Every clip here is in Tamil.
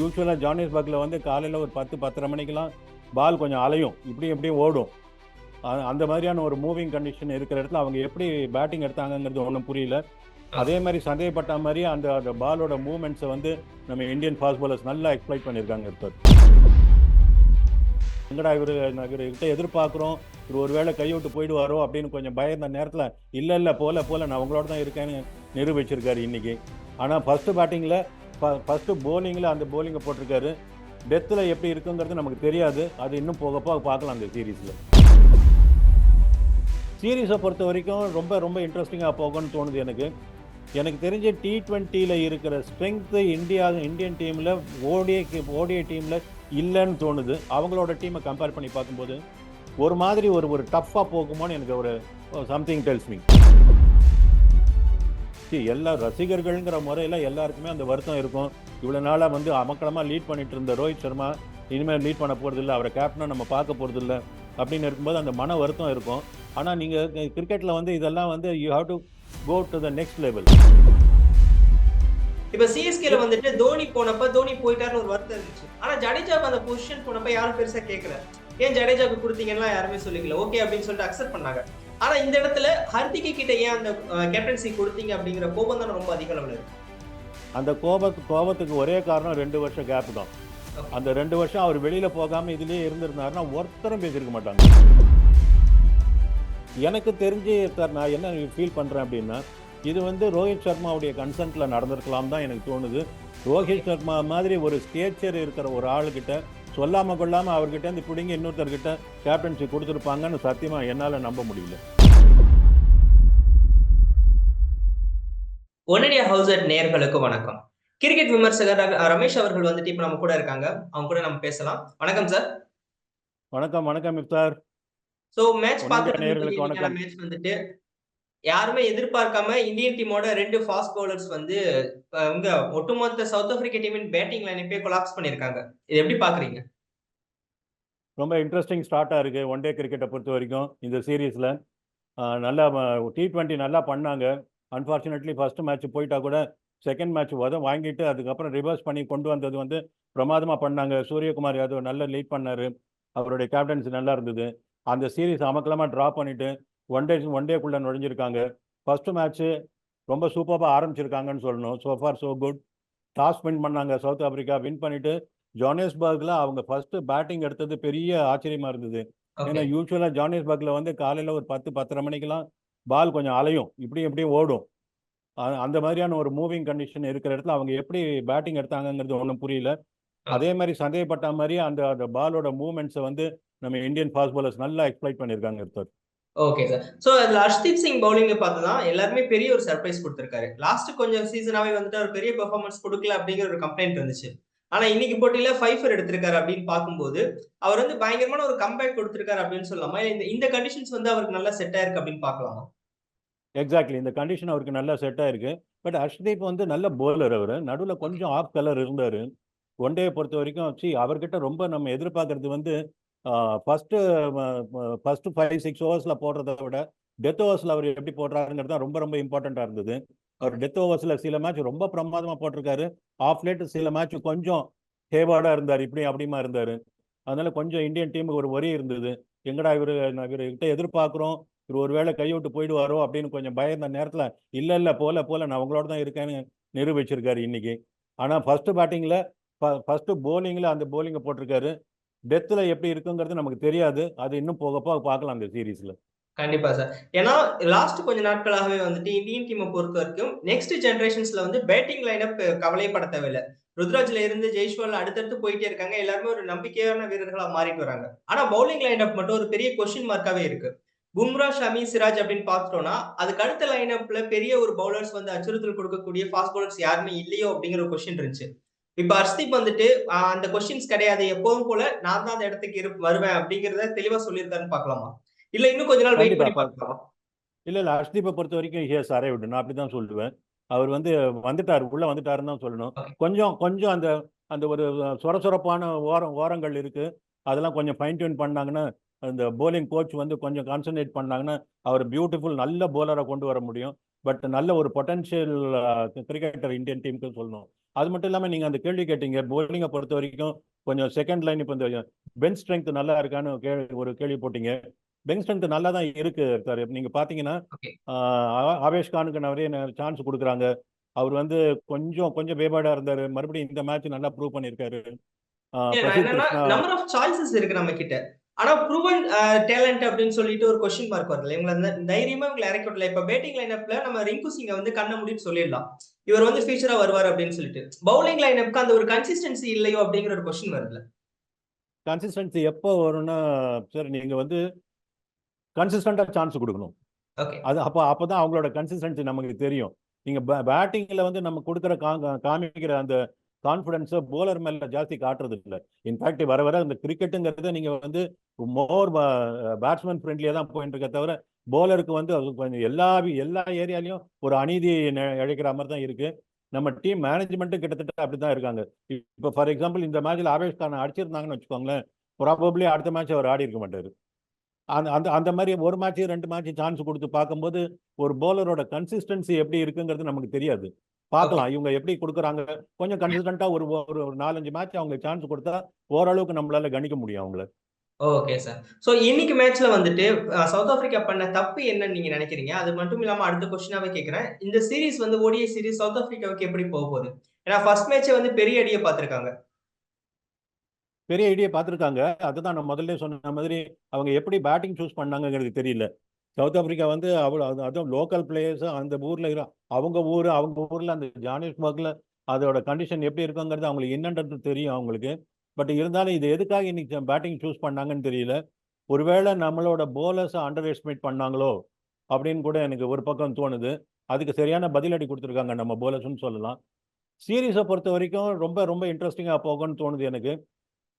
யூஸ்வலாக ஜானிஸ்பர்க்கில் வந்து காலையில் ஒரு பத்து பத்தரை மணிக்கெலாம் பால் கொஞ்சம் அலையும். இப்படி எப்படியும் ஓடும். அந்த மாதிரியான ஒரு மூவிங் கண்டிஷன் இருக்கிற இடத்துல அவங்க எப்படி பேட்டிங் எடுத்தாங்கங்கிறது ஒன்றும் புரியல. அதே மாதிரி சந்தேகப்பட்ட மாதிரி அந்த அந்த பாலோட மூமெண்ட்ஸை வந்து நம்ம இந்தியன் ஃபாஸ்ட் பாலர்ஸ் நல்லா எக்ஸ்பிளைட் பண்ணியிருக்காங்க இருப்பார் எங்கடா இவர் இவர்கிட்ட எதிர்பார்க்குறோம். இவர் ஒருவேளை கைவிட்டு போயிடுவாரோ அப்படின்னு கொஞ்சம் பயந்த நேரத்தில் இல்லை இல்லை போல போல நான் உங்களோட தான் இருக்கேன்னு நிரூபிச்சிருக்காரு இன்னைக்கு. ஆனால் ஃபர்ஸ்ட் பேட்டிங்கில் ஃபஸ்ட்டு போலிங்கில் அந்த போலிங்கை போட்டிருக்காரு. டெத்தில் எப்படி இருக்குங்கிறது நமக்கு தெரியாது. அது இன்னும் போக போக பார்க்கலாம் அந்த சீரீஸில் சீரீஸை பொறுத்த வரைக்கும் ரொம்ப ரொம்ப இன்ட்ரெஸ்டிங்காக போகும்னு தோணுது எனக்கு. எனக்கு தெரிஞ்ச டி டுவெண்ட்டியில் இருக்கிற ஸ்ட்ரென்த்து இந்தியா இந்தியன் டீமில் ஓடிஐ ஓடிஐ டீமில் இல்லைன்னு தோணுது. அவங்களோட டீமை கம்பேர் பண்ணி பார்க்கும்போது ஒரு மாதிரி ஒரு ஒரு டஃப்பாக போகுமோன்னு எனக்கு ஒரு சம்திங் டெல்ஸ் மீ எல்லா ரசிகர்கள்ங்கிற முறையில் எல்லாருக்குமே அந்த வருத்தம் இருக்கும். இவ்வளோ நாளாக வந்து அமக்கலமாக லீட் பண்ணிட்டு இருந்த ரோஹித் சர்மா இனிமேல் லீட் பண்ண போகிறதில்ல அவரை கேப்டனாக நம்ம பார்க்க போகிறதில்ல அப்படின்னு இருக்கும்போது அந்த மன வருத்தம் இருக்கும். ஆனால் நீங்கள் கிரிக்கெட்டில் வந்து இதெல்லாம் வந்து you have to go to the next level இப்ப சிஎஸ்கேல வந்துட்டு தோனி போனப்ப தோனி போயிட்டாருன்னு ஒரு வருத்தம் இருந்துச்சு. ஆனா ஜடேஜாக்கு அந்த பொசிஷன் போனப்ப யாரும் பெருசா கேட்கல ஏன் ஜடேஜாக்கு கொடுத்தீங்கன்னா யாருமே சொல்லிக்கல. ஓகே அப்படின்னு சொல்லிட்டு அக்செப்ட் பண்ணாங்க. ஆனா இந்த இடத்துல ஹர்திகை கிட்ட ஏன் அந்த கேப்டன்சி கொடுத்தீங்க அப்படிங்கிற கோபம் தானே ரொம்ப அதிக அளவுல இருக்கு? அந்த கோபத்து கோபத்துக்கு ஒரே காரணம் ரெண்டு வருஷம் கேப் தான். அந்த ரெண்டு வருஷம் அவர் வெளியில போகாம இதுலயே இருந்திருந்தாருன்னா ஒருத்தரும் பேசியிருக்க மாட்டாங்க. எனக்கு தெரிஞ்சு சார் நான் என்ன ஃபீல் பண்றேன் அப்படின்னா இது வந்து ரோஹித் சர்மாவுடைய கன்சென்ட்ல நடந்திருக்கலாம் தான் எனக்கு தோணுது. ரோஹித் சர்மா மாதிரி ஒரு ஸ்டேச்சர் இருக்கிற ஒரு ஆளுகிட்ட சொல்லாம கொள்ளாம அவர்கிட்ட இருந்து பிடிங்கி இன்னொருத்தர்கிட்ட கேப்டன்சி கொடுத்துருப்பாங்கன்னு சத்தியமா என்னால நம்ப முடியல. ஒன்னிடியா ஹவுஸ் அட் நேர்களுக்கு வணக்கம். கிரிக்கெட் விமர்சகர் ரமேஷ் அவர்கள் வந்துட்டு இப்ப நம்ம கூட இருக்காங்க. அவங்க கூட நம்ம பேசலாம். வணக்கம் சார் வணக்கம் வணக்கம் இஃப்தார் சோ மேட்ச் பார்த்துட்டு. மேட்ச் வந்துட்டு யாருமே எதிர்பார்க்காம இந்தியன் டீமோட ரெண்டு ஃபாஸ்ட் பவுலர்ஸ் வந்து அஹ், இங்க ஒட்டுமொத்த சவுத் ஆப்பிரிக்கா டீமின் பேட்டிங் லைனப்பே கொலாப்ஸ் பண்ணிருக்காங்க இது எப்படி பாக்குறீங்க? ரொம்ப இன்ட்ரெஸ்டிங் ஸ்டார்ட்டாக இருக்குது ஒன் டே கிரிக்கெட்டை பொறுத்த வரைக்கும் இந்த சீரீஸில் நல்லா டி ட்வெண்ட்டி நல்லா பண்ணாங்க. அன்ஃபார்ச்சுனேட்லி ஃபஸ்ட்டு மேட்ச் போயிட்டா கூட செகண்ட் மேட்ச் உதம் வாங்கிட்டு அதுக்கப்புறம் ரிவர்ஸ் பண்ணி கொண்டு வந்தது வந்து பிரமாதமாக பண்ணாங்க. சூரியகுமார் யாதவ் நல்லா லீட் பண்ணார். அவருடைய கேப்டன்சி நல்லா இருந்தது. அந்த சீரீஸ் அமக்கலமாக ட்ரா பண்ணிவிட்டு ஒன் டே ஒன் டேக்குள்ளே நுழைஞ்சிருக்காங்க. ஃபர்ஸ்ட் மேட்ச்சு ரொம்ப சூப்பராக ஆரம்பிச்சிருக்காங்கன்னு சொல்லணும். So far so good toss win பண்ணாங்க சவுத் ஆப்பிரிக்கா. வின் பண்ணிட்டு ஜோனேஸ்பர்க்ல அவங்க ஃபர்ஸ்ட் பேட்டிங் எடுத்தது பெரிய ஆச்சரியமா இருந்தது. ஏன்னா ஓகே யூஸ்வலா ஜோனேஸ்பர்க்ல வந்து காலையில ஒரு பத்து பத்தரை மணிக்கெல்லாம் பால் கொஞ்சம் அலையும். இப்படியும் இப்படியும் ஓடும். அந்த மாதிரியான ஒரு மூவிங் கண்டிஷன் இருக்கிற இடத்துல அவங்க எப்படி பேட்டிங் எடுத்தாங்கங்கிறது ஒன்றும் புரியல. அதே மாதிரி சந்தேகப்பட்ட மாதிரி அந்த அந்த பாலோட மூமெண்ட்ஸை வந்து நம்ம இந்தியன் ஃபாஸ்ட் பாலர்ஸ் நல்லா எக்ஸ்பிளைட் பண்ணியிருக்காங்க இருப்பார் ஓகே சார் சோ அதுல ஹர்ஷ்தீப் சிங் பவுலிங் பார்த்துதான் எல்லாருமே பெரிய ஒரு சர்ப்ரைஸ் கொடுத்துருக்காரு. லாஸ்ட் கொஞ்சம் சீசனாவே வந்துட்டு அவர் பெரிய பெர்ஃபார்மன்ஸ் கொடுக்கல அப்படிங்கிற ஒரு கம்ப்ளைண்ட் இருந்துச்சு. ஆனா இன்னைக்கு போட்டியில ஃபைஃபர் எடுத்திருக்காரு அப்படின்னு பார்க்கும்போது அவர் வந்து பயங்கரமான ஒரு கம்பேக் கொடுத்துருக்காரு அப்படின்னு சொல்லலாமா இந்த இந்த கண்டிஷன்ஸ் வந்து அவருக்கு நல்லா செட் ஆயிருக்கு அப்படின்னு பார்க்கலாமா? எக்ஸாக்ட்லி இந்த கண்டிஷன் அவருக்கு நல்லா செட் ஆயிருக்கு. பட் ஹர்ஷ்தீப் வந்து நல்ல போலர் அவர். நடுவில் கொஞ்சம் ஆஃப் கலர் இருந்தார். ஒன் டே பொறுத்த வரைக்கும் சி அவர்கிட்ட ரொம்ப நம்ம எதிர்பார்க்கறது வந்து ஃபஸ்ட்டு ஃபஸ்ட்டு ஃபைவ் சிக்ஸ் ஓவர்ஸில் போடுறத விட டெத் ஓவர்ஸில் அவர் எப்படி போடுறாருங்கிறது தான் ரொம்ப ரொம்ப இம்பார்ட்டண்ட்டாக இருந்தது. அவர் டெத் ஓவர்ஸில் சில மேட்ச் ரொம்ப பிரமாதமாக போட்டிருக்காரு. ஆஃப் லேட் சில மேட்ச் கொஞ்சம் ஹேவார்டாக இருந்தார் இப்படி அப்படிமா இருந்தார். அதனால கொஞ்சம் இந்தியன் டீமுக்கு ஒரு வரி இருந்தது. எங்கடா இவர் இவர்கிட்ட எதிர்பார்க்குறோம். இவர் ஒருவேளை கைவிட்டு போயிடுவாரோ அப்படின்னு கொஞ்சம் பயந்த நேரத்தில் இல்லை இல்லை போல போல நான் உங்களோட தான் இருக்கேன்னு நிரூபிச்சிருக்காரு இன்னைக்கு. ஆனால் ஃபர்ஸ்ட் பேட்டிங்கில் ஃபர்ஸ்ட் போலிங்கில் அந்த போலிங்கை போட்டிருக்காரு. டெத்தில் எப்படி இருக்குங்கிறது நமக்கு தெரியாது. அது இன்னும் போக போக பார்க்கலாம் அந்த சீரீஸில். கண்டிப்பா சார். ஏன்னா லாஸ்ட் கொஞ்ச நாட்களாகவே வந்துட்டு இந்தியன் டீமை பொறுத்த வரைக்கும் நெக்ஸ்ட் ஜென்ரேஷன்ஸ்ல வந்து பேட்டிங் லைனப் கவலைப்பட தேவையில்லை. ருத்ராஜ்ல இருந்து ஜெய்ஷ்வால் அடுத்தடுத்து போயிட்டே இருக்காங்க. எல்லாருமே ஒரு நம்பிக்கையான வீரர்களா மாறிட்டு வராங்க. ஆனா பவுலிங் லைனப் மட்டும் ஒரு பெரிய கொஸ்டின் மார்க்காவே இருக்கு. பும்ரா ஷமி சிராஜ் அப்படின்னு பார்த்துட்டோம்னா அதுக்கு அடுத்த லைனப்ல பெரிய ஒரு பவுலர்ஸ் வந்து அச்சுறுத்தல் கொடுக்கக்கூடிய ஃபாஸ்ட் பவுலர்ஸ் யாருமே இல்லையோ அப்படிங்கிற ஒரு கொஸ்டின் இருந்துச்சு. இப்ப ஹர்ஷ்தீப் வந்துட்டு அந்த கொஸ்டின்ஸ் கிடையாது. எப்போதும் போல நான் தான் அந்த இடத்துக்கு இரு வருவேன். அப்படிங்கறத தெளிவா சொல்லியிருக்காருன்னு பார்க்கலாமா? இல்ல இன்னும் கொஞ்ச நாள் வெயிட் பண்ணி பார்க்கலாமா? இல்லை இல்லை. ஹர்ஷ்தீப்பை பொறுத்த வரைக்கும் ஹியர்ஸ் அரைவ்டு நான் அப்படி தான் சொல்லுவேன். அவர் வந்து வந்துட்டார். உள்ளே வந்துட்டாருன்னு தான் சொல்லணும். கொஞ்சம் கொஞ்சம் அந்த அந்த ஒரு சொரசொரப்பான ஓரம் ஓரங்கள் இருக்குது அதெல்லாம் கொஞ்சம் ஃபைன் டியூன் பண்ணாங்கன்னா அந்த போலிங் கோச் வந்து கொஞ்சம் கான்சன்ட்ரேட் பண்ணாங்கன்னா அவர் பியூட்டிஃபுல் நல்ல போலரை கொண்டு வர முடியும். பட் நல்ல ஒரு பொட்டன்ஷியல் கிரிக்கெட்டர் இந்தியன் டீமுக்கு சொல்லணும். அது மட்டும் இல்லாம நீங்க அந்த கேள்வி கேட்டீங்க bowling-அ பொறுத்த வரைக்கும் கொஞ்சம் செகண்ட் லைன் இப்போ இந்த பெஞ்ச் ஸ்ட்ரென்த் நல்லா இருக்கான்னு கே- ஒரு கேள்வி போட்டீங்க. பெஞ்ச் ஸ்ட்ரென்த் நல்லா தான் இருக்கு சார் நீங்க பாத்தீங்கன்னா Okay. ஆஹ் ஆ- ஆவேஷ் கானுக்கு நிறைய சான்ஸ் கொடுக்குறாங்க. அவர் வந்து கொஞ்சம் கொஞ்சம் வேபாடா இருந்தாரு. மறுபடியும் இந்த மேட்ச் நல்லா ப்ரூவ் பண்ணியிருக்காரு. இருக்கு நம்ம கிட்ட ஆனா ப்ரூவன் டேலண்ட் அப்படின்னு சொல்லிட்டு ஒரு கொஸ்டின் மார்க் வருது இவங்களை அந்த தைரியமா இவங்களை இறக்கி விடல. இப்ப பேட்டிங் லைனப்ல நம்ம ரிங்கு சிங்க வந்து கண்ண முடின்னு சொல்லிடலாம். இவர் வந்து ஃபியூச்சரா வருவார் அப்படின்னு சொல்லிட்டு. பவுலிங் லைனப்க்கு அந்த ஒரு கன்சிஸ்டன்சி இல்லையோ அப்படிங்கிற ஒரு கொஸ்டின் வருதுல கன்சிஸ்டன்சி எப்போ வரும்னா சார் நீங்க வந்து கன்சிஸ்டண்டா சான்ஸ் கொடுக்கணும். ஓகே அது அப்போ அப்பதான் அவங்களோட கன்சிஸ்டன்சி நமக்கு தெரியும். நீங்க பேட்டிங்ல வந்து நம்ம கொடுக்குற காமிக்கிற அந்த கான்ஃபிடன்ஸை போலர் மேல ஜாஸ்தி காட்டுறது இல்லை இன்ஃபேக்ட் வர வர அந்த கிரிக்கெட்டுங்கிறத நீங்க வந்து மோர் பேட்ஸ்மேன் ஃப்ரெண்ட்லியா தான் போயிட்டு இருக்க தவிர போலருக்கு வந்து கொஞ்சம் எல்லா எல்லா ஏரியாலையும் ஒரு அநீதி நெ- இழைக்கிற மாதிரி தான் இருக்கு. நம்ம டீம் மேனேஜ்மெண்ட்டும் கிட்டத்தட்ட அப்படிதான் இருக்காங்க. இப்போ ஃபார் எக்ஸாம்பிள் இந்த மேட்ச்ல ஆவேஷ் கான் அடிச்சிருந்தாங்கன்னு வச்சுக்கோங்களேன் ப்ராபப்ளி அடுத்த மேட்ச் அவர் ஆடி இருக்க மாட்டார். அந்த அந்த அந்த மாதிரி ஒரு மேட்ச் ரெண்டு மேட்ச் சான்ஸ் கொடுத்து பார்க்கும்போது ஒரு போலரோட கன்சிஸ்டன்சி எப்படி இருக்குங்கிறது நமக்கு தெரியாது. பார்க்கலாம். இவங்க எப்படி கொடுக்குறாங்க? கொஞ்சம் கன்சிஸ்டண்டா ஒரு ஒரு நாலஞ்சு மேட்ச் அவங்க சான்ஸ் கொடுத்தா ஓரளவுக்கு நம்மளால கணிக்க முடியும் அவங்கள. ஓகே சார் சோ இன்னைக்கு மேட்ச்ல வந்துட்டு சவுத் ஆப்பிரிக்கா பண்ண தப்பு என்னன்னு நீங்க நினைக்கிறீங்க? அது மட்டும் இல்லாம அடுத்த கொஸ்டினாவே கேக்குறேன். இந்த சீரிஸ் வந்து ஓடிஐ சீரிஸ் சவுத் ஆப்பிரிக்காவுக்கு எப்படி போக போகுது? ஏன்னா ஃபர்ஸ்ட் மேட்சே வந்து பெரிய அடியை பார்த்திருக்காங்க. பெரிய ஐடியா பார்த்துருக்காங்க. அதுதான் நான் முதல்ல சொன்ன மாதிரி அவங்க எப்படி பேட்டிங் சூஸ் பண்ணாங்கங்கிறது தெரியல. சவுத் ஆப்பிரிக்கா வந்து அவ்வளோ அது அதுவும் லோக்கல் பிளேயர்ஸ் அந்த ஊரில் இருக்கிற அவங்க ஊர் அவங்க ஊரில் அந்த ஜானிஸ்பர்கில் அதோட கண்டிஷன் எப்படி இருக்குங்கிறது அவங்களுக்கு என்னன்றது தெரியும் அவங்களுக்கு. பட் இருந்தாலும் இது எதுக்காக இன்னைக்கு பேட்டிங் சூஸ் பண்ணாங்கன்னு தெரியல. ஒருவேளை நம்மளோட போலர்ஸை அண்டர் எஸ்டிமேட் பண்ணாங்களோ அப்படின்னு கூட எனக்கு ஒரு பக்கம் தோணுது. அதுக்கு சரியான பதிலடி கொடுத்துருக்காங்க நம்ம போலர்ஸ்னு சொல்லலாம். சீரீஸை பொறுத்த வரைக்கும் ரொம்ப ரொம்ப இன்ட்ரெஸ்டிங்காக போகும்னு தோணுது எனக்கு.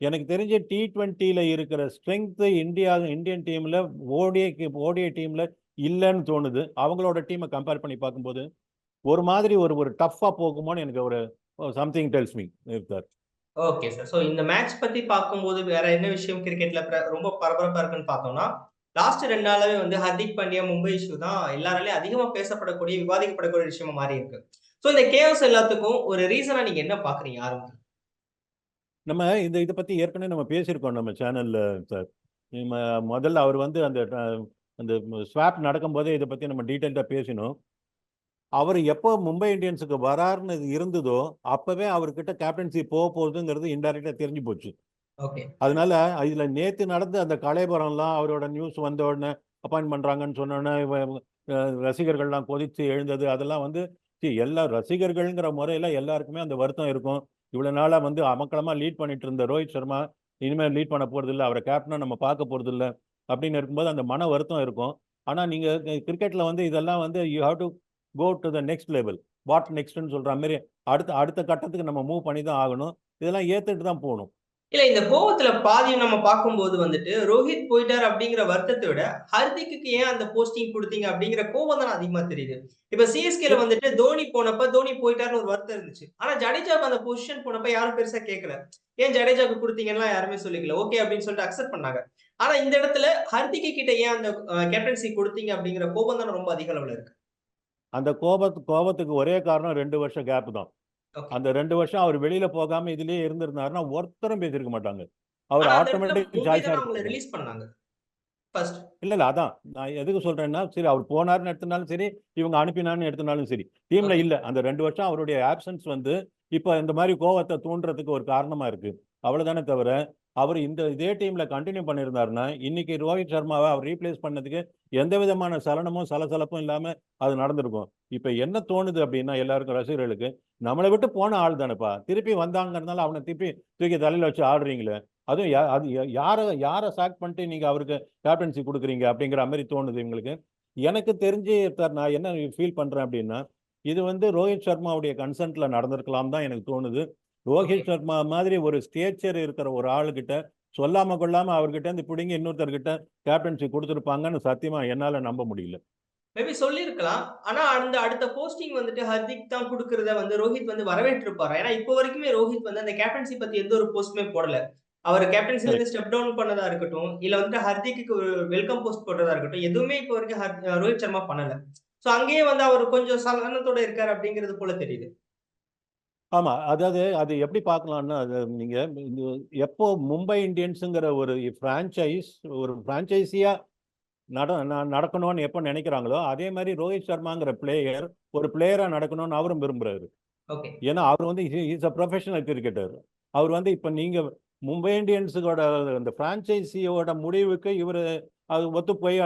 எனக்கு தெரிஞ்ச டி ட்வெண்ட்டியில் இருக்கிற ஸ்ட்ரென்த்து இந்தியா இந்தியன் டீமில் ஓடிஐக்கு ஓடிஐ டீமில் இல்லைன்னு தோணுது. அவங்களோட டீமை கம்பேர் பண்ணி பார்க்கும்போது ஒரு மாதிரி ஒரு ஒரு டஃப்பாக போகுமோன்னு எனக்கு ஒரு சம்திங் டெல்ஸ் மீ இருக்கார் ஓகே சார் சோ இந்த மேட்ச் பத்தி பார்க்கும்போது வேற என்ன விஷயம் கிரிக்கெட்ல ரொம்ப பரபரப்பா இருக்குன்னு பார்த்தோம்னா லாஸ்ட் ரெண்டு நாளாவே வந்து ஹர்திக் பாண்டியா மும்பை இஷ்யூ தான் எல்லாராலையும் அதிகமா பேசப்படக்கூடிய விவாதிக்கப்படக்கூடிய விஷயமா மாறி இருக்கு சோ இந்த கேஎஸ் எல்லாத்துக்கும் ஒரு ரீசனா நீங்க என்ன பாக்குறீங்க ஆரம்பம் நம்ம இந்த இதை பற்றி ஏற்கனவே நம்ம பேசியிருக்கோம் நம்ம சேனலில் சார் முதல்ல அவர் வந்து அந்த அந்த ஸ்வாப் நடக்கும்போதே இதை பற்றி நம்ம டீட்டெயில்டாக பேசினோம். அவர் எப்போ மும்பை இந்தியன்ஸுக்கு வராருன்னு இருந்ததோ அப்போவே அவர்கிட்ட கேப்டன்சி போக போகுதுங்கிறது இன்டெரக்டாக தெரிஞ்சு போச்சு. ஓகே. அதனால இதுல நேத்து நடந்த அந்த கலைபுரம்லாம் அவரோட நியூஸ் வந்த உடனே அப்பாயின்ட் பண்றாங்கன்னு சொன்ன உடனே இவ- இவ- அஹ் ரசிகர்கள்லாம் கொதிச்சு எழுந்தது. அதெல்லாம் வந்து எல்லா ரசிகர்கள்ங்கிற முறையில எல்லாருக்குமே அந்த வருத்தம் இருக்கும். இவ்வளோ நாளாக வந்து அமக்கலமாக லீட் பண்ணிட்டு இருந்த ரோஹித் சர்மா இனிமேல் லீட் பண்ண போகிறது இல்லை அவரை கேப்டனாக நம்ம பார்க்க போகிறது இல்லை அப்படின்னு இருக்கும்போது அந்த மன வருத்தம் இருக்கும். ஆனால் நீங்கள் கிரிக்கெட்டில் வந்து இதெல்லாம் வந்து you have to go to the next level what நெக்ஸ்ட்னு சொல்கிற மாதிரி அடுத்த அடுத்த கட்டத்துக்கு நம்ம மூவ் பண்ணி தான் ஆகணும். இதெல்லாம் ஏற்றுட்டு தான் போகணும். இல்ல இந்த கோவத்துல பாதியும் நம்ம பார்க்கும்போது வந்துட்டு ரோஹித் போயிட்டார் அப்படிங்கிற வருத்தத்தை விட ஹர்திக்கு ஏன் அந்த போஸ்டிங் கொடுத்தீங்க அப்படிங்கிற கோவம் தான் அதிகமா தெரியுது. இப்ப சிஎஸ்கேல வந்துட்டு தோனி போனப்ப தோனி போயிட்டாருன்னு ஒரு வருத்தம் இருந்துச்சு. ஆனா ஜடேஜாக்கு அந்த பொசிஷன் போனப்ப யாரும் பெருசா கேட்கல ஏன் ஜடேஜாக்கு கொடுத்தீங்கன்னா யாருமே சொல்லிக்கல. ஓகே அப்படின்னு சொல்லிட்டு அக்செப்ட் பண்ணாங்க. ஆனா இந்த இடத்துல ஹர்திக்கு கிட்ட ஏன் அந்த கேப்டன்சி கொடுத்தீங்க அப்படிங்கிற கோபம் தானே ரொம்ப அதிக அளவுல இருக்கு. அந்த கோபத்து கோபத்துக்கு ஒரே காரணம் ரெண்டு வருஷம் கேப் தான். அந்த ரெண்டு வருஷம் அவர் வெளியில போகாம இதுலயே இருந்திருந்தாருன்னா ஒருத்தரும் பேசியிருக்க மாட்டாங்க. அவர் ஆட்டோமேட்டிக் அவங்களை ரிலீஸ் பண்ணாங்க. இல்ல இல்ல அதான். நான் எதுக்கு சொல்றேன்னா சரி அவர் போனாருன்னு எடுத்தனாலும் சரி இவங்க அனுப்பினான்னு எடுத்தனாலும் சரி. டீம்ல. இல்ல. அந்த ரெண்டு வருஷம் அவருடைய ஆப்சன்ஸ் வந்து இப்ப இந்த மாதிரி கோவத்தை தூண்டுறதுக்கு ஒரு காரணமா இருக்கு. அவ்வளவுதானே தவிர அவர் இந்த இதே டீம்ல கண்டினியூ பண்ணியிருந்தாருன்னா இன்னைக்கு ரோஹித் சர்மாவை அவர் ரீப்ளேஸ் பண்ணதுக்கு எந்த விதமான சலனமும் சலசலப்பும் இல்லாம அது நடந்திருக்கும். இப்ப என்ன தோணுது அப்படின்னா எல்லாருக்கும் ரசிகர்களுக்கு நம்மளை விட்டு போன ஆள் தானேப்பா. திருப்பி வந்தாங்கிறதுனால அவனை திருப்பி தூக்கி தலையில வச்சு ஆடுறீங்களே. அதுவும் யா- அது யாரை யாரை சாக் பண்ணிட்டு நீங்க அவருக்கு கேப்டன்சி கொடுக்குறீங்க அப்படிங்கிற மாதிரி தோணுது எங்களுக்கு எனக்கு தெரிஞ்சு சார் நான் என்ன ஃபீல் பண்றேன் அப்படின்னா இது வந்து ரோஹித் சர்மாவுடைய கன்சென்ட்ல நடந்திருக்கலாம் தான் எனக்கு தோணுது. ரோஹித் சர்மா மாதிரி ஒரு ஸ்டேச்சர் இருக்கிற ஒரு ஆளுகிட்ட சொல்லாம கொள்ளாம அவர்கிட்ட இருந்து பிடிங்க இன்னொருத்தர்கிட்ட கேப்டன்சி கொடுத்துருப்பாங்கன்னு சத்தியமா என்னால நம்ப முடியல. மேபி சொல்லியிருக்கலாம் ஆனா அந்த அடுத்த போஸ்டிங் வந்துட்டு ஹர்திக் தான் கொடுக்கறத வந்து ரோஹித் வந்து வரவேற்றிருப்பாரு. ஏன்னா இப்போ வரைக்குமே ரோஹித் வந்து அந்த கேப்டன்சி பத்தி எந்த ஒரு போஸ்ட்டுமே போடல. அவர் கேப்டன்சில இருந்து ஸ்டெப் டவுன் பண்ணதா இருக்கட்டும் இல்ல வந்துட்டு ஹர்திக்கு ஒரு வெல்கம் போஸ்ட் போடுறதா இருக்கட்டும் எதுவுமே இப்போ வரைக்கும் ரோஹித் சர்மா பண்ணல. சோ அங்கேயே வந்து அவர் கொஞ்சம் சலனத்தோட இருக்காரு அப்படிங்கிறது போல தெரியுது. ஆமா. அதாவது அது எப்படி பார்க்கலாம்னா, அது நீங்க இது எப்போ மும்பை இந்தியன்ஸுங்கிற ஒரு ஃப்ரான்சைஸ் ஒரு ஃப்ரான்சைஸியா நட ந நடக்கணும்னு எப்போ நினைக்கிறாங்களோ, அதே மாரி ரோஹித் சர்மாங்கிற பிளேயர் ஒரு பிளேயரா நடக்கணும்னு அவரும் விரும்புறாரு. ஓகே. ஏன்னா, அவர் வந்து இஸ் அ புரொஃபஷனல் கிரிக்கெட்டர். அவர் வந்து இப்ப நீங்க மும்பை இந்தியன்ஸுக்கோட அந்த ஃப்ரான்சைஸியோட முடிவுக்கு இவரு அது ஒத்து போய்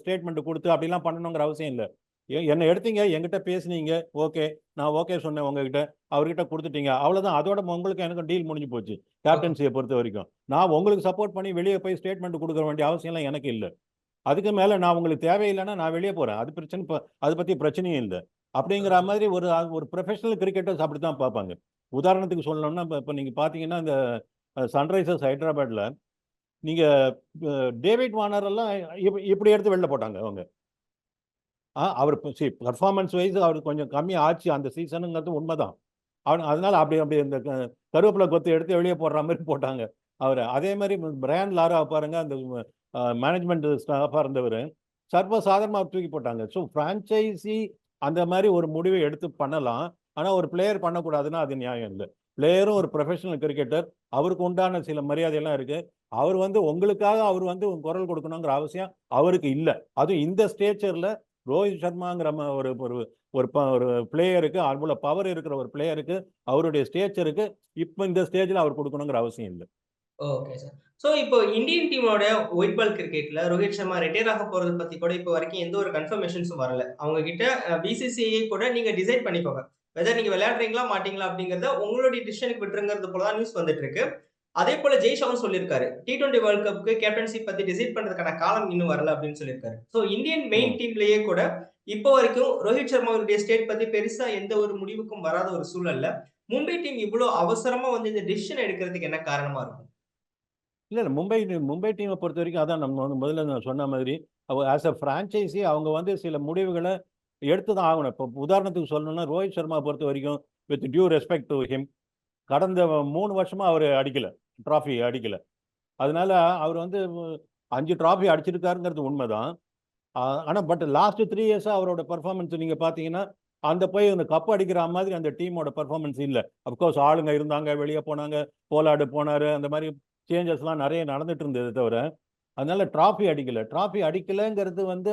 ஸ்டேட்மெண்ட் குடுத்து அப்படிலாம் பண்ணணுங்கிற அவசியம் இல்ல. என்ன எடுத்தீங்க, என்கிட்ட பேசுனீங்க. ஓகே. நான் ஓகே சொன்னேன் உங்ககிட்ட. அவர்கிட்ட குடுத்துட்டீங்க. அவ்வளோதான். அதோட உங்களுக்கும் எனக்கும் டீல் முடிஞ்சு போச்சு. கேப்டன்சிய பொறுத்தவரைக்கும். நான் உங்களுக்கு சப்போர்ட் பண்ணி வெளிய போய் ஸ்டேட்மெண்ட் குடுக்க வேண்டிய அவசியம்லாம் எனக்கு இல்ல. அதுக்கு மேல நான் உங்களுக்கு தேவையில்லன்னா நான் வெளிய போறேன். அது பிரச்சனை அத பத்தி பிரச்சனையும் இல்ல. அப்படிங்கிற மாதிரி ஒரு ஒரு புரொஃபஷனல் கிரிக்கெட்டர்ஸ் அப்படித்தான் பார்ப்பாங்க. உதாரணத்துக்கு சொல்லணும்னா, இப்ப இப்ப நீங்க பார்த்தீங்கன்னா, இந்த சன்ரைசர்ஸ் ஹைதராபாத்ல நீங்க அ டேவிட் இப் இப்படி எடுத்து வெளில போட்டாங்க அவங்க. அவர் சி பர்ஃபார்மன்ஸ் வைஸ் அவருக்கு கொஞ்சம் கம்மி ஆச்சு அந்த சீசனுங்கிறது உண்மைதான் அவன் அதனால அப்படி அப்படி இந்த க கொத்து எடுத்து வெளியே போடுற மாதிரி போட்டாங்க அவர் அதே மாதிரி பிரையன் லாரா பாருங்க அந்த மேனேஜ்மெண்ட் ஸ்டாஃபாக இருந்தவர் சர்வசாதாரணமாக தூக்கி போட்டாங்க. ஸோ ஃப்ரான்ச்சைசி அந்த மாதிரி ஒரு முடிவை எடுத்து பண்ணலாம். ஆனால் ஒரு பிளேயர் பண்ணக்கூடாதுன்னா அது நியாயம் இல்லை பிளேயரும் ஒரு ப்ரொஃபஷனல் கிரிக்கெட்டர். அவருக்கு உண்டான சில மரியாதையெல்லாம் இருக்கு. அவர் வந்து உங்களுக்காக அவர் வந்து குரல் கொடுக்கணுங்கிற அவசியம் அவருக்கு இல்லை அதுவும் இந்த ஸ்டேச்சரில் ரோஹித் சர்மாங்கிற ஒரு ஒரு ஒரு ப ஒரு பிளேயருக்கு அவ்வளோ பவர் இருக்கிற ஒரு பிளேயருக்கு அவருடைய ஸ்டேச்சருக்கு இப்போ இந்த ஸ்டேஜ்ல அவர் குடுக்கணுங்கிற அவசியம் இல்ல. Okay sir. ஸோ இப்போ இந்தியன் டீமோட ஒயிட் பால் கிரிக்கெட்ல ரோஹித் சர்மா ரிட்டையர் ஆக போறத பத்தி கூட இப்போ வரைக்கும் எந்த ஒரு கன்ஃபர்மேஷன்ஸும் வரல. அவங்க கிட்ட பிசிசிஐ கூட நீங்க டிசைட் பண்ணிக்கோங்க. வெதர் நீங்க விளையாடுறீங்களா, மாட்டீங்களா அப்படிங்கறத உங்களுடைய டிசிஷனுக்கு விட்டுருங்கிறது போல தான் நியூஸ் வந்துட்டு இருக்கு. அதே போல ஜெய்ஷாவும் சொல்லியிருக்காரு. டி20 வேர்ல்ட் கப்க்கு கேப்டன்ஷிப் பத்தி டிசைட் பண்றதுக்கான காலம் இன்னும் வரல அப்படின்னு சொல்லியிருக்காரு. So Indian main. டீம்லயே கூட இப்போ வரைக்கும் ரோஹித் சர்மாவுடைய ஸ்டேட் பத்தி பெருசா எந்த ஒரு முடிவுக்கும் வராத ஒரு சூழல்ல, மும்பை டீம் இவ்ளோ அவசரமா வந்து இந்த டிசிஷன் எடுக்கிறதுக்கு என்ன காரணமா இருக்கும்? இல்ல, இல்ல. மும்பை மும்பை டீம பொறுத்தவரைக்கும் அதான் நம்ம வந்து முதல்ல நான் சொன்ன மாதிரி, ஆஸ் அ ஃப்ரான்சைஸி அவங்க வந்து சில முடிவுகள எடுத்து தான் ஆகணும். இப்போ உதாரணத்துக்கு சொல்லணும்னா, ரோஹித் சர்மா பொறுத்தவரைக்கும் with due respect to him கடந்த மூணு வருஷமாக அவர் அடிக்கலை ட்ராஃபி அடிக்கலை அதனால அவர் வந்து அஞ்சு ட்ராஃபி அடிச்சிருக்காருங்கிறது உண்மை தான் ஆனால் பட் லாஸ்ட் த்ரீ இயர்ஸாக அவரோட பர்ஃபார்மன்ஸ் நீங்கள் பார்த்தீங்கன்னா, அந்த போய் அந்த கப் அடிக்கிற மாதிரி அந்த டீமோட பர்ஃபார்மன்ஸ் இல்லை அப்கோர்ஸ் ஆளுங்க இருந்தாங்க, வெளியே போனாங்க, போலாடு போனாரு. அந்த மாதிரி சேஞ்சஸ்லாம் நிறைய நடந்துட்டு இருந்ததே தவிர, அதனால ட்ராஃபி அடிக்கலை ட்ராஃபி அடிக்கலைங்கிறது வந்து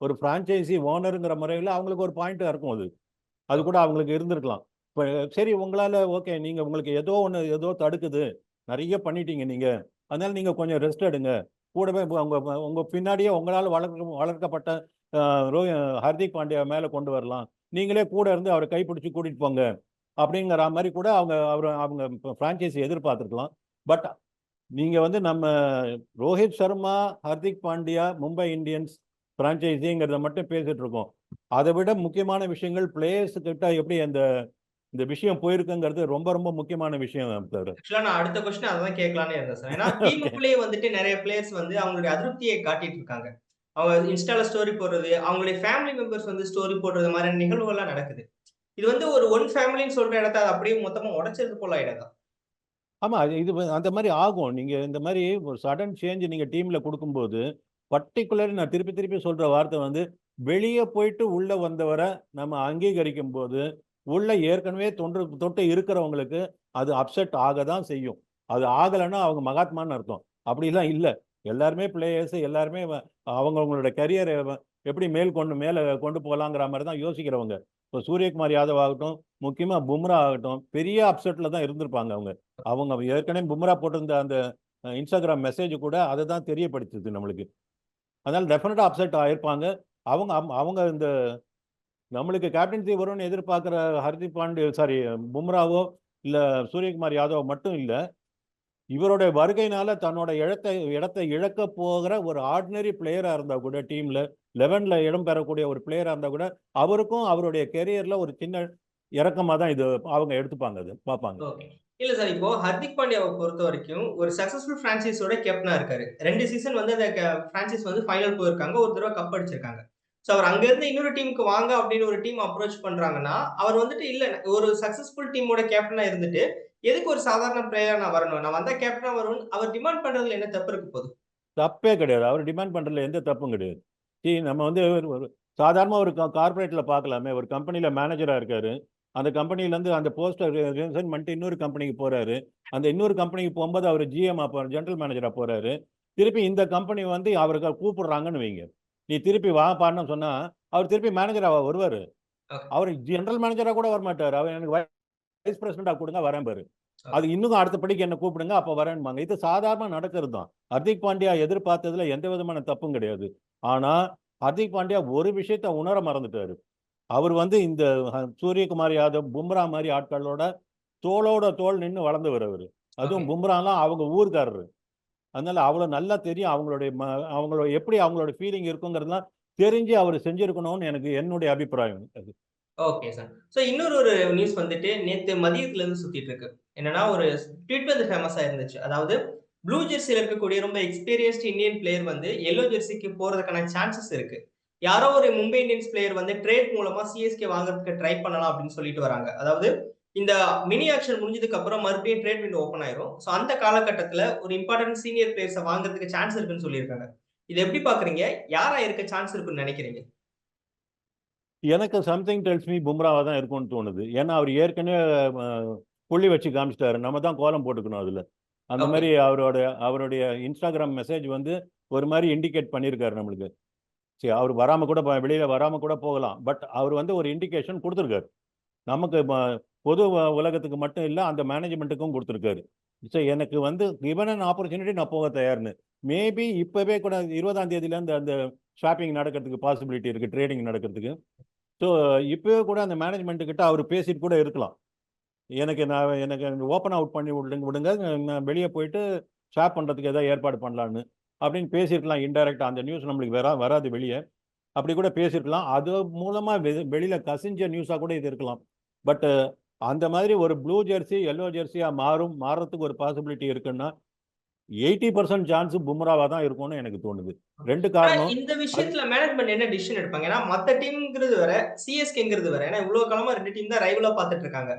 ஒரு ஃப்ரான்ச்சைசி ஓனருங்கிற முறையில் அவங்களுக்கு ஒரு பாயிண்ட்டாக இருக்கும் அது. அது கூட அவங்களுக்கு இருந்திருக்கலாம். இப்போ சரி உங்களால் ஓகே நீங்கள் உங்களுக்கு ஏதோ ஒன்று ஏதோ தடுக்குது. நிறைய பண்ணிட்டீங்க நீங்கள் அதனால நீங்கள் கொஞ்சம் ரெஸ்ட் எடுங்க. கூடவே உங்கள் உங்கள் பின்னாடியே உங்களால் வளர்க்க வளர்க்கப்பட்ட ரோஹி ரோ ஹர்திக் பாண்டியா மேலே கொண்டு வரலாம். நீங்களே கூட இருந்து அவரை கைப்பிடிச்சி கூட்டிகிட்டு போங்க. அப்படிங்கிற மாதிரி கூட அவங்க அவர் அவங்க ஃப்ரான்சைஸி எதிர்பார்த்துருக்கலாம் பட் நீங்கள் வந்து நம்ம ரோஹித் சர்மா, ஹர்திக் பாண்டியா, மும்பை இந்தியன்ஸ் ஃப்ரான்ச்சைஸிங்கிறத மட்டும் பேசிகிட்ருக்கோம் இருக்கோம். விட முக்கியமான விஷயங்கள் பிளேயர்ஸ் கிட்ட எப்படி அந்த இந்த விஷயம் போயிருக்குங்கிறது ரொம்ப ரொம்ப முக்கியமான விஷயம். ஆக்சுவலா நான் அடுத்த கொஸ்டின் அதான் கேட்கலாம்னே இருந்தேன் சார். ஏன்னா. டீமுக்குள்ளேயே வந்துட்டு நெறைய பிளேயர்ஸ் வந்து அவங்களுடைய அதிருப்தியை காட்டிட்டு இருக்காங்க. அவங்க இன்ஸ்டால ஸ்டோரி போடுறது, அவங்களுடைய ஃபேமிலி மெம்பர்ஸ் வந்து ஸ்டோரி போடுறது மாதிரியான நிகழ்வுகள்லாம் நடக்குது. இது வந்து ஒரு ஒன் ஃபேமிலின்னு சொல்ற இடத்த அது அப்படியே மொத்தமா உடைச்சது போல ஆயிடாதா? ஆமா. இது அந்த மாரி ஆகும். நீங்க இந்த மாரி ஒரு சடன் சேஞ்ச் நீங்க டீம்ல குடுக்கும்போது, பர்ட்டிகுலர் நான் திருப்பி திருப்பி சொல்ற வார்த்தை வந்து, வெளிய போயிட்டு உள்ள வந்தவர நம்ம அங்கீகரிக்கும்போது, உள்ள ஏற்கனவே தொன்று தொட்டு இருக்கிறவங்களுக்கு அது அப்செட் ஆக தான் செய்யும். அது ஆகலைன்னா அவங்க மகாத்மான்னு அர்த்தம். அப்படிலாம் இல்லை எல்லாருமே பிளேயர்ஸ் எல்லாருமே அவங்கவுங்களோட கரியரை எப்படி மேல் கொண்டு மேலே கொண்டு போகலாங்கிற மாதிரி தான் யோசிக்கிறவங்க. இப்போ சூரியகுமார் யாதவ் ஆகட்டும், முக்கியமாக பும்ரா ஆகட்டும், பெரிய அப்செட்டில் தான் இருந்திருப்பாங்க அவங்க. அவங்க ஏற்கனவே பும்ரா போட்டிருந்த அந்த இன்ஸ்டாகிராம் மெசேஜ் கூட அதை தான் தெரியப்படுத்துது நம்மளுக்கு. அதனால் டெஃபினட்டாக அப்செட் ஆயிருப்பாங்க. அவங்க அவங்க இந்த நம்மளுக்கு கேப்டன்சி வரும்னு எதிர்பார்க்குற ஹர்திக் பாண்டே சாரி பும்ராவோ, இல்ல சூரியகுமார் யாதவ் மட்டும் இல்ல. இவருடைய வருகையினால தன்னோட இடத்தை இடத்தை இழக்க போகிற ஒரு ஆர்டினரி பிளேயரா இருந்தா கூட டீம்ல 11ல இடம் பெறக்கூடிய ஒரு பிளேயரா இருந்தா கூட, அவருக்கும் அவருடைய கெரியரில் ஒரு சின்ன இறக்கமாக தான் இது அவங்க எடுத்துப்பாங்க அது பார்ப்பாங்க. இல்ல சார் இப்போ ஹர்திக் பாண்டியாவ பொறுத்தவரைக்கும் ஒரு சக்சஸ்ஃபுல் பிரான்சைஸோட கேப்டனா இருக்காரு. ரெண்டு சீசன் வந்து அந்த பிரான்சைஸ் வந்து ஃபைனல் போயிருக்காங்க. ஒரு தடவை கப் அடிச்சிருக்காங்க. ஸோ அவர் அங்கேருந்து இன்னொரு டீமுக்கு வாங்க அப்படின்னு ஒரு டீம் அப்ரோச் பண்ணுறாங்கன்னா அவர் வந்துட்டு இல்லை ஒரு சக்ஸஸ்ஃபுல் டீமோட கேப்டனாக இருந்துட்டு, எதுக்கு ஒரு சாதாரண பிளேயர் நான் வரணும்? நான் வந்தா கேப்டனா வருவேன் அவர் டிமாண்ட் பண்றதுல என்ன தப்பு இருக்கு போகுது? தப்பே கிடையாது. அவர் டிமாண்ட் பண்றதுல எந்த தப்பும் கிடையாது. சி நம்ம வந்து ஒரு ஒரு ஒரு கார்பரேட்டில் பார்க்கலாமே. ஒரு கம்பெனியில் மேனேஜராக இருக்காரு. அந்த கம்பெனிலேருந்து அந்த போஸ்டர் ரிசைன் பண்ணிட்டு இன்னொரு கம்பெனிக்கு போகிறாரு அந்த இன்னொரு கம்பெனிக்கு போகும்போது அவர் ஜிஎம் அப்போ ஜென்ரல் மேனேஜராக போறாரு திருப்பி இந்த கம்பெனி வந்து அவருக்கு கூப்பிடுறாங்கன்னு வைங்க நீ திருப்பி வாப்பான்னு சொன்னா அவர் திருப்பி மேனேஜரா வருவாரு. அவர் ஜெனரல் மேனேஜரா கூட வர மாட்டார் அவர் எனக்கு வைஸ் பிரசிடண்டா கொடுங்க வரேன் பாரு. அது இன்னும் அடுத்த படிக்கு என்ன கூப்பிடுங்க அப்ப வரேன்பாங்க. இது சாதாரண நடக்கிறது தான் ஹர்திக் பாண்டியா எதிர்பார்த்ததுல எந்த விதமான தப்பும் கிடையாது. ஆனா ஹர்திக் பாண்டியா ஒரு விஷயத்த உணர மறந்துட்டாரு. அவர் வந்து இந்த சூரியகுமார் யாதவ் பும்ரா மாதிரி ஆட்களோட தோளோட தோள் நின்று வளர்ந்தவர் அவர். அதுவும். பும்ராலாம் அவங்க ஊர்க்காரரு. அதனால அவ்வளோ நல்லா தெரியும் அவங்களுடைய ம- அவங்களோட எப்படி அவங்களோட ஃபீலிங் இருக்குங்கிறதுலாம் தெரிஞ்சு அவர் செஞ்சிருக்கணும்னு எனக்கு என்னுடைய அபிப்பிராயம் அது. ஓகே சார் ஸோ இன்னொரு ஒரு நியூஸ் வந்துட்டு நேற்று மதியத்துல இருந்து சுத்திட்டு இருக்கு என்னன்னா ஒரு ட்வீட் வந்து ஃபேமஸா இருந்துச்சு. அதாவது ப்ளூ ஜெர்சியில் இருக்கக்கூடிய ரொம்ப எக்ஸ்பீரியன்ஸ்ட் இந்தியன் பிளேயர் வந்து எல்லோ ஜெர்சிக்கு போறதுக்கான சான்சஸ் இருக்கு. யாரோ ஒரு மும்பை இந்தியன்ஸ் பிளேயர் வந்து ட்ரேட் மூலமா சிஎஸ்கே வாங்குறதுக்கு ட்ரை பண்ணலாம் அப்படின்னு சொல்லிட்டு வராங்க. அதாவது இந்த மினி ஆக்ஷன் முடிஞ்சதுக்கு அப்புறம் மறுபடியும் ட்ரேட் விண்டோ ஓப்பன் ஆயிரும். ஸோ அந்த காலகட்டத்துல ஒரு இம்பார்ட்டன்ட் சீனியர் பிளேயர்ஸை வாங்குறதுக்கு சான்ஸ் இருக்குன்னு சொல்லியிருக்காங்க. இது எப்படி பாக்குறீங்க? யாரா இருக்க சான்ஸ் இருக்குன்னு நினைக்கிறீங்க? எனக்கு சம்திங் டெல்ஸ் மீ பும்ராவா தான் இருக்கும்னு தோணுது. ஏன்னா அவர் ஏற்கனவே புள்ளி வச்சு காமிச்சிட்டாரு. நம்ம தான் கோலம் போட்டுக்கணும் அதுல. அந்த. மாதிரி அவரோட அவருடைய இன்ஸ்டாகிராம் மெசேஜ் வந்து ஒரு மாதிரி இண்டிகேட் பண்ணியிருக்காரு நம்மளுக்கு. சரி அவர் வராம கூட வெளியில வராம கூட போகலாம். பட் அவர் வந்து ஒரு இண்டிகேஷன் கொடுத்துருக்காரு. நமக்கு பொது உலகத்துக்கு மட்டும் இல்லை அந்த மேனேஜ்மெண்ட்டுக்கும் கொடுத்துருக்காரு. ஸோ எனக்கு வந்து கிவன் அன் ஆப்பர்ச்சுனிட்டி நான் போக தயார்னு. மேபி இப்போவே கூட இருபதாம் தேதியிலேருந்து அந்த ஷாப்பிங் நடக்கிறதுக்கு பாசிபிலிட்டி இருக்குது ட்ரேடிங் நடக்கிறதுக்கு. ஸோ இப்போவே கூட அந்த மேனேஜ்மெண்ட்டுக்கிட்ட அவர் பேசிட்டு கூட இருக்கலாம். எனக்கு நான் எனக்கு ஓப்பன் அவுட் பண்ணி விடுங்க விடுங்க நான் வெளியே போயிட்டு ஷாப் பண்ணுறதுக்கு எதாவது ஏற்பாடு பண்ணலான்னு அப்படின்னு பேசியிருக்கலாம் இன்டெரக்டாக அந்த நியூஸ் நம்மளுக்கு வரா வராது வெளியே. அப்படி கூட பேசியிருக்கலாம் அது மூலமாக வெ வெளியில் கசிஞ்ச நியூஸாக கூட இது இருக்கலாம். பட் அந்த மாதிரி ஒரு ப்ளூ ஜெர்சி எல்லோ ஜெர்சியாக மாறும் மாறுறதுக்கு ஒரு பாசிபிலிட்டி இருக்குன்னா எயிட்டி பர்சன்ட் சான்ஸ் பும்ராவாக தான் இருக்கும்னு எனக்கு தோணுது. ரெண்டு காரணம் இந்த விஷயத்துல மேனேஜ்மெண்ட் என்ன டிசிஷன் எடுப்பாங்க? ஏன்னா மத்த டீம்ங்கிறது வேற சிஎஸ்கேங்கிறது வேற. ஏன்னா இவ்வளவு காலமா ரெண்டு டீம் தான் ரைவலா பாத்துட்டு இருக்காங்க.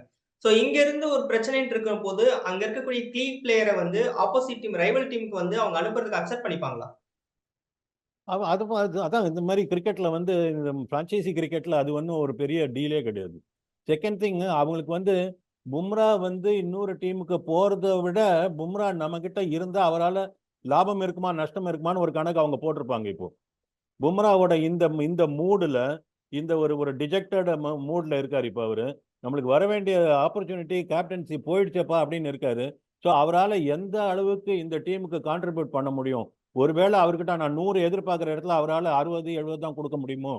சோ இங்க இருந்து ஒரு பிரச்சனைன்னு இருக்கிற போது அங்க இருக்கக்கூடிய கீ பிளேயரை வந்து ஆப்போசிட் டீம் ரைவல் டீமுக்கு வந்து அவங்க அனுப்புறதுக்கு அக்செப்ட் பண்ணிப்பாங்களா? அது அது- அதான் இந்த மாதிரி கிரிக்கெட்ல வந்து இந்த ஃப்ரான்ச்சைசி கிரிக்கெட்ல அது ஒன்றும் ஒரு பெரிய டீலே கிடையாது. செகண்ட் திங் அவங்களுக்கு வந்து பும்ரா வந்து இன்னொரு டீமுக்கு போகிறத விட பும்ரா நம்ம கிட்ட இருந்தா அவரால் லாபம் இருக்குமா நஷ்டம் இருக்குமான்னு ஒரு கணக்கு அவங்க போட்டிருப்பாங்க இப்போ. பும்ராவோட இந்த இந்த மூடில் இந்த ஒரு ஒரு டிஜெக்டட் மூடில் இருக்கார் இப்போ அவர். நம்மளுக்கு வர வேண்டிய ஆப்பர்ச்சுனிட்டி கேப்டன்சி போயிடுச்சப்பா அப்படின்னு இருக்காரு. ஸோ அவரால் எந்த அளவுக்கு இந்த டீமுக்கு கான்ட்ரிபியூட் பண்ண முடியும்? ஒருவேளை அவர்கிட்ட நான் நூறு எதிர்பார்க்குற இடத்துல அவரால் அறுபது எழுபது தான் கொடுக்க முடியுமோ?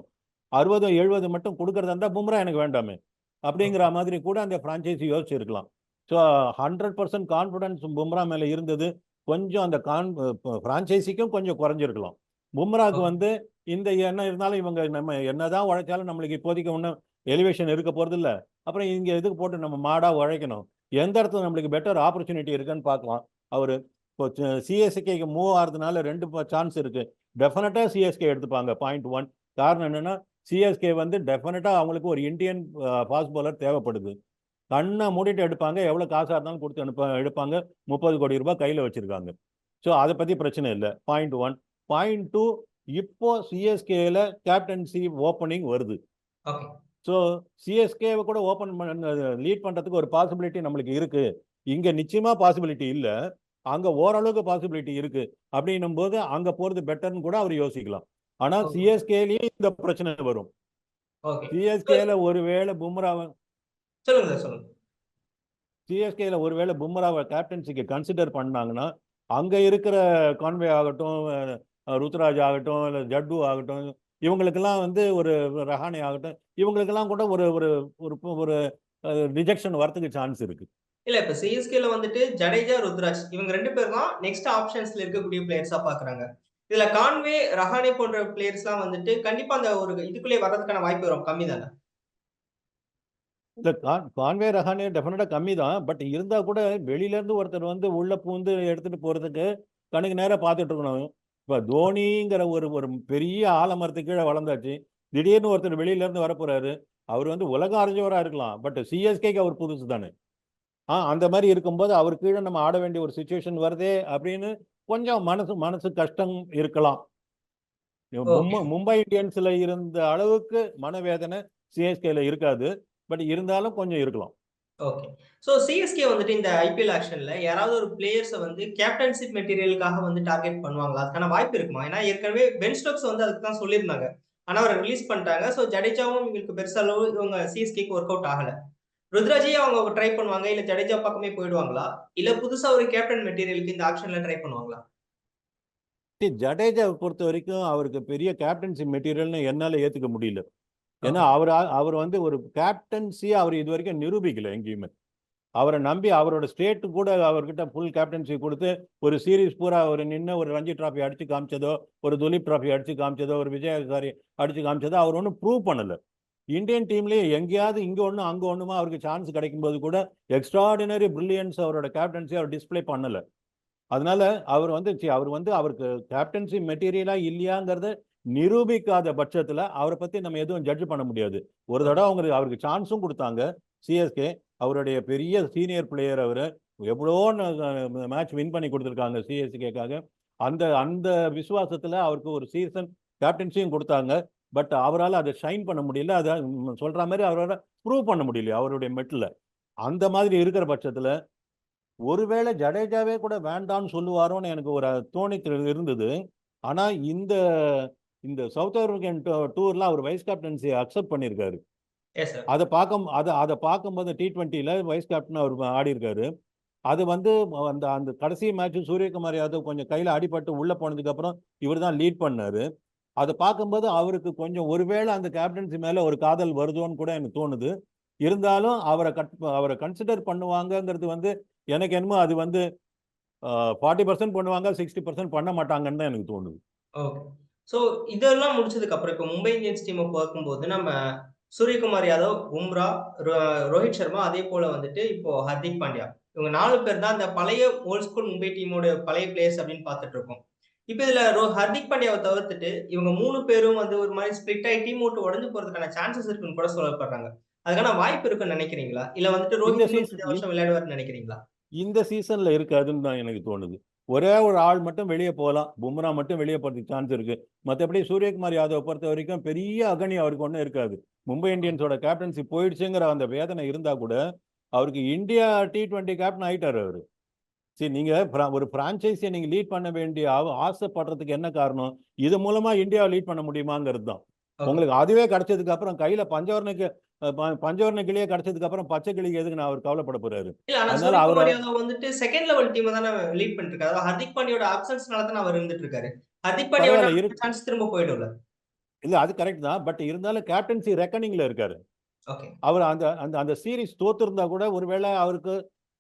அறுபது எழுபது மட்டும் கொடுக்கறதா இருந்தால் பும்ரா எனக்கு வேண்டாமே. அப்படிங்கிற மாதிரி கூட அந்த franchise யோசிச்சிருக்கலாம். So hundred percent confidence Bumrah மேலே இருந்தது. கொஞ்சம் அந்த கான் ஃப்ரான்ச்சைசிக்கும் கொஞ்சம் குறைஞ்சிருக்கலாம். Okay. வந்து இந்த என்ன இருந்தாலும் இவங்க நம்ம என்னதான் உழைச்சாலும் நம்மளுக்கு இப்போதைக்கு ஒன்றும் எலிவேஷன் இருக்க போகிறது இல்லை. அப்புறம் இங்கே எதுக்கு போட்டு நம்ம மாடாக உழைக்கணும். எந்த இடத்துல நம்மளுக்கு பெட்டர் ஆப்பர்ச்சுனிட்டி இருக்குன்னு பார்க்கலாம். அவர் இப்போ சிஎஸ்கேக்கு மூவ் ஆகிறதுனால ரெண்டு சான்ஸ் இருக்கு. டெஃபினட்டா சிஎஸ்கே எடுத்துப்பாங்க பாயிண்ட் ஒன் காரணம் என்னன்னா சிஎஸ்கே வந்து டெஃபினட்டா அவங்களுக்கு ஒரு இந்தியன் ஃபாஸ்ட் பவுலர் தேவைப்படுது. கண்ணை மூடிட்டு எடுப்பாங்க. எவ்வளோ காசாக இருந்தாலும் கொடுத்து அனுப்ப எடுப்பாங்க. முப்பது கோடி ரூபாய் கையில் வச்சிருக்காங்க. ஸோ அதை பற்றி பிரச்சனை இல்லை. பாயிண்ட் ஒன் பாயிண்ட் டூ இப்போ சிஎஸ்கேல கேப்டன்சி ஓப்பனிங் வருது. ஸோ சிஎஸ்கேவை கூட ஓப்பன் பண்ண லீட் பண்ணுறதுக்கு ஒரு பாசிபிலிட்டி நம்மளுக்கு இருக்கு. இங்கே நிச்சயமா பாசிபிலிட்டி இல்லை. அங்கே ஓரளவுக்கு பாசிபிலிட்டி இருக்கு. அப்படின்னும் போது அங்கே போகிறது பெட்டர்னு கூட அவர் யோசிக்கலாம். ஆனால் Okay. சிஎஸ்கேலேயே இந்த பிரச்சனை வரும். சிஎஸ்கேல ஒருவேளை பும்ராவை சொல்லுங்க சொல்லுங்க. சிஎஸ்கேல ஒருவேளை பும்ராவை கேப்டன்சிக்கு கன்சிடர் பண்ணாங்கன்னா அங்க இருக்கிற கான்வே ஆகட்டும் ருத்ராஜ் ஆகட்டும் இல்லை ஜட்டு ஆகட்டும் இவங்களுக்கெல்லாம் வந்து ஒரு ரஹானே ஆகட்டும் இவங்களுக்கெல்லாம் கூட ஒரு ஒரு ஒரு ஒரு ரிஜெக்ஷன் வரதுக்கு சான்ஸ் இருக்கு. இல்ல இப்ப சிஎஸ்கேல வந்துட்டு ஜடேஜா ருத்ராஜ் இவங்க ரெண்டு பேர் தான் நெக்ஸ்ட் ஆப்ஷன்ஸ்ல இருக்கக்கூடிய பிளேயர்ஸா பாக்குறாங்க. இதுல கான்வே ரஹானே போன்ற பிளேயர்ஸ் எல்லாம் வந்துட்டு கண்டிப்பா அந்த ஒரு இதுக்குள்ளே வர்றதுக்கான வாய்ப்பு வரும். கம்மி தானே? இல்ல கான் கான்வே ரஹானே டெஃபினட்டா கம்மி தான். பட் இருந்தா கூட வெளியில இருந்து ஒருத்தர் வந்து உள்ள பூந்து எடுத்துட்டு போறதுக்கு கணக்கு நேரம் பார்த்துட்டு இருக்கணும். இப்ப தோனிங்கிற ஒரு ஒரு பெரிய ஆலமரத்து கீழே வளர்ந்தாச்சு. திடீர்னு ஒருத்தர் வெளியில இருந்து வர போறாரு அவர் வந்து உலக அறிஞ்சவராக இருக்கலாம். பட் சிஎஸ்கேக்கு அவர் புதுசு தானே. ஆ அந்த மாதிரி இருக்கும்போது அவர் கீழே நம்ம ஆட வேண்டிய ஒரு சுச்சுவேஷன் வருதே அப்படின்னு கொஞ்சம் மனசு மனசு கஷ்டம் இருக்கலாம் மும்ப- இந்தியன்ஸ்ல இருந்த அளவுக்கு மனவேதனை சிஎஸ்கேல இருக்காது பட் இருந்தாலும் கொஞ்சம் இருக்கலாம் ஓகே. ஸோ சிஎஸ்கே வந்துட்டு இந்த ஐபிஎல் ஆக்ஷன்ல யாராவது ஒரு பிளேயர்ஸ வந்து கேப்டன்ஷிப் மெட்டீரியலுக்காக வந்து டார்கெட் பண்ணுவாங்களா? அதுக்கான வாய்ப்பு இருக்குமா? ஏன்னா ஏற்கனவே பென் ஸ்டோக்ஸ் வந்து அதுக்கு தான் சொல்லியிருந்தாங்க. ஆனா அவர ரிலீஸ் பண்ணிட்டாங்க. ஸோ ஜடேஜாவும் இவங்களுக்கு பெருசா அளவு இவங்க சிஎஸ்கேக்கு ஒர்க் அவுட் ஆகல. ருத்ராஜையும் அவங்க ட்ரை பண்ணுவாங்க. இல்ல ஜடேஜா பக்கமே போயிடுவாங்களா? இல்ல புதுசா ஒரு கேப்டன் மெட்டீரியலுக்கு இந்த ஆக்ஷன்ல ட்ரை பண்ணுவாங்களா? ஜடேஜாவ பொறுத்தவரைக்கும் அவருக்கு பெரிய கேப்டன்சி மெட்டீரியல்னு என்னால ஏத்துக்க முடியல. ஏன்னா. அவரு அவர் வந்து ஒரு கேப்டன்சியா அவர் இதுவரைக்கும் நிரூபிக்கல எங்கேயுமே. அவர நம்பி அவரோட ஸ்டேட் கூட அவர்கிட்ட ஃபுல் கேப்டன்சி குடுத்து, ஒரு சீரிஸ் பூரா அவரு நின்னு ஒரு ரஞ்சி டிராஃபி அடிச்சு காமிச்சதோ, ஒரு துலீப் டிராஃபி அடிச்சு காமிச்சதோ, ஒரு விஜய் ஹசாரி அடிச்சு காமிச்சதோ அவர் ஒண்ணும் ப்ரூவ் பண்ணல. இந்தியன் டீம்லேயே எங்கேயாவது இங்கே ஒன்று அங்கே ஒன்றுமா அவருக்கு சான்ஸ் கிடைக்கும் போது கூட எக்ஸ்ட்ராடினரி பிரில்லியன்ஸ் அவரோட கேப்டன்சி அவர் டிஸ்ப்ளே பண்ணல. அதனால அவர் வந்து அவர் வந்து அவருக்கு கேப்டன்சி மெட்டீரியலா இல்லையாங்கிறத நிரூபிக்காத பட்சத்தில் அவரை பற்றி நம்ம எதுவும் ஜட்ஜ் பண்ண முடியாது. ஒரு தடவை அவங்களுக்கு அவருக்கு சான்ஸும் கொடுத்தாங்க சிஎஸ்கே. அவருடைய பெரிய சீனியர் பிளேயர் அவர் எவ்வளோ மேட்ச் வின் பண்ணி கொடுத்துருக்காங்க சிஎஸ்கேக்காக. அந்த அந்த விசுவாசத்தில் அவருக்கு ஒரு சீசன் கேப்டன்சியும் கொடுத்தாங்க பட் அவரால அத ஷைன் பண்ண முடியல. அத ம் சொல்ற மாரி அவரால ப்ரூவ் பண்ண முடியல அவருடைய மெட்ல. அந்த மாதிரி இருக்கிற பட்சத்துல, ஒருவேள ஜடேஜாவே கூட வேண்டான்னு சொல்லுவாரோன்னு எனக்கு ஒரு தோணித்து இருந்தது. ஆனா இந்த இந்த சவுத் ஆப்பிரிக்கன் டூ டூர்ல அவர் வைஸ் கேப்டன்சிய அக்செப்ட் பண்ணியிருக்காரு. அத பாக்கம் அத அத பார்க்கும்போது டி20ல வைஸ் கேப்டனா அவர் ஆடியிருக்காரு. அது வந்து அந்த அந்த கடைசி மேட்ச் சூரியகுமார் யாதவ் கொஞ்சம் கையில அடிபட்டு உள்ள போனதுக்கு அப்புறம் இவர் தான் லீட் பண்ணாரு. அதை பார்க்கும்போது அவருக்கு கொஞ்சம் ஒருவேளை அந்த கேப்டன்சி மேல ஒரு காதல் வருதோன்னு கூட எனக்கு தோணுது. இருந்தாலும் அவரை கட் அவரை கன்சிடர் பண்ணுவாங்கங்கிறது வந்து எனக்கு என்னமோ அது வந்து ஃபார்ட்டி பர்சன்ட் பண்ணுவாங்க, 60% பண்ண மாட்டாங்கன்னு தான் எனக்கு தோணுது. ஓகே. ஸோ இதெல்லாம் முடிச்சதுக்கு அப்புறம் இப்போ மும்பை இந்தியன்ஸ் டீமை பார்க்கும்போது நம்ம சூரியகுமார் யாதவ், பும்ரா, ரோ ரோஹித் சர்மா அதே போல வந்துட்டு இப்போ ஹர்திக் பாண்டியா. இவங்க நாலு பேர் தான் அந்த பழைய ஓல்ட் ஸ்கூல் மும்பை டீமோட பழைய பிளேயர்ஸ் அப்படின்னு பார்த்துட்டு இருக்கோம். இப்ப இதுல ரோ ஹர்திக் பாண்டியாவ தவிர்த்துட்டு இவங்க 3 பேரும் வந்து ஒரு மாரி ஸ்ப்ளிட் ஆயி டீம் விட்டு உடைஞ்சு போறதுக்கான சான்சஸ் இருக்குன்னு கூட சொல்லப்படுறாங்க. அதுக்கான வாய்ப்பு இருக்குன்னு நினைக்கிறீங்களா? இல்ல வந்துட்டு ரோஹித் வருஷம் விளையாடுவாருன்னு நினைக்கிறீங்களா? இந்த சீசன்ல இருக்காதுன்னு தான் எனக்கு தோணுது. ஒரே ஒரு ஆள் மட்டும் வெளிய போலாம். பும்ரா மட்டும் வெளிய போறதுக்கு சான்ஸ் இருக்கு. மத்தபடி சூரியகுமார் யாதவ பொறுத்தவரைக்கும் பெரிய அகனி அவருக்கு ஒண்ணும் இருக்காது. மும்பை இந்தியன்ஸோட கேப்டன்சி போயிடுச்சுங்கிற அந்த வேதனை இருந்தா கூட, அவருக்கு இந்தியா டி20 கேப்டன் ஆயிட்டாரு அவரு. சரி நீங்க ஃப்ரா ஒரு பிரான்சைஸிய நீங்க லீட் பண்ண வேண்டிய ஆசைப்படுறதுக்கு என்ன காரணம்? இது மூலமா இந்தியாவ லீட் பண்ண முடியுமாங்கிறது தான். உங்களுக்கு அதுவே கிடைச்சதுக்கு அப்புறம் கையில பஞ்சவர்ணக்கு பஞ்சவர்ண கிளியே கிடைச்சதுக்கு அப்புறம் பச்சை கிளிக்கு எதுக்கு நான் அவர் கவலைப்பட போறாரு? அதனால அவர வந்துட்டு செகண்ட் லெவல் டீம தானே லீட் பண்ணிட்டு இருக்காரு. ஹர்திக் பாண்டியாவோட அப்சென்ஸ்னால தானே அவர் இருந்துட்டு இருக்காரு. ஹர்திக் பாண்டியா பரவால்ல விட்டா இரு சான்ஸ் திரும்ப போயிடும்ல. இல்ல அது கரெக்ட் தான். பட் இருந்தாலும் கேப்டன்சி ரெக்கனிங்ல இருக்காரு. அவர் அந்த அந்த அந்த சீரிஸ் தோத்திருந்தா கூட ஒருவேள அவருக்கு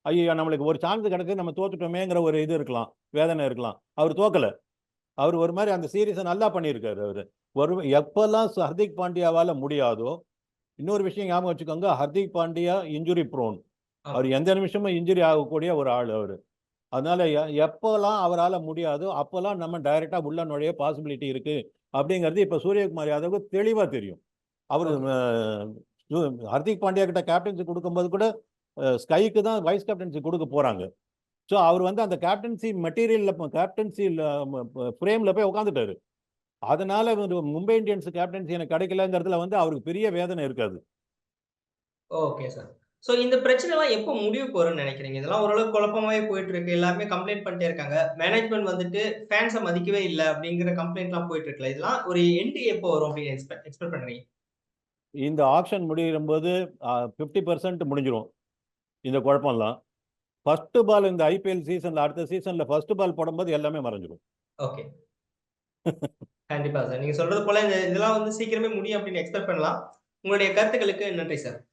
ஐயய்யோ! நம்மளுக்கு ஒரு சான்ஸ் கிடைச்சது நம்ம தோத்துட்டோமேங்கிற ஒரு இது இருக்கலாம். வேதனை இருக்கலாம். அவர் தோக்கல. அவர் ஒரு மாரி அந்த சீரிஸ நல்லா பண்ணியிருக்காரு அவரு. ஒரு எப்பல்லாம் ஹர்திக் பாண்டியாவால முடியாதோ, இன்னொரு விஷயம் ஞாபகம் வச்சுக்கோங்க. Hardik Pandya injury prone. அவர். எந்த நிமிஷமும் இன்ஜுரி ஆகக்கூடிய ஒரு ஆள் அவரு. அதனால எ எப்போலாம் அவரால முடியாதோ, அப்போலாம் நம்ம டைரக்ட்டா உள்ள நுழைய பாசிபிலிட்டி இருக்கு. அப்படிங்கிறது இப்ப சூரியகுமார் யாதவுக்கு தெளிவா தெரியும். அவரு ஹர்திக் பாண்டியா கிட்ட கேப்டன்சி குடுக்கும்போது கூட ஸ்கைக்கு தான் வைஸ் கேப்டன்சி குடுக்க போறாங்க. ஸோ அவர் வந்து அந்த கேப்டன்சி மெட்டீரியல்ல ப ஃப்ரேம்ல போய் உட்கார்ந்துட்டாரு. அதனால மும்பை இந்தியன்ஸ் கேப்டன்சி எனக்கு கிடைக்கலங்கிறதுல வந்து அவருக்கு பெரிய வேதனை இருக்காது. Okay sir. ஸோ இந்த பிரச்சனைலாம் எப்போ முடிவுக்கு வரும்னு நினைக்கிறீங்க? இதெல்லாம் ஓரளவுக்கு குழப்பமாவே போயிட்டு இருக்கு. எல்லாருமே கம்ப்ளைண்ட் பண்ணிட்டே இருக்காங்க. மேனேஜ்மென்ட் வந்துட்டு ஃபேன்ஸ மதிக்கவே இல்ல அப்படிங்கிற கம்ப்ளைண்ட்லாம் போயிட்டு இருக்குல்ல. இதெல்லாம் ஒரு எண்ட் எப்போ வரும் அப்படின்னு எக்ஸ்பெக்ட் எக்ஸ்பெக்ட் பண்றீங்க? இந்த ஆக்ஷன் முடியும்போது அ 50% முடிஞ்சிரும். இந்த குழப்பம்லாம். ஃபர்ஸ்ட் பால் இந்த ஐபிஎல் சீசன்ல அடுத்த சீசன்ல ஃபர்ஸ்ட் பால் போடும்போது எல்லாமே மறைஞ்சிரும். ஓகே. கண்டிப்பா சார். நீங்க சொல்றது போல இந்த இதெல்லாம் வந்து சீக்கிரமே முடியும் அப்படின்னு எக்ஸ்பெக்ட் பண்ணலாம். உங்களுடைய கருத்துக்களுக்கு நன்றி சார்.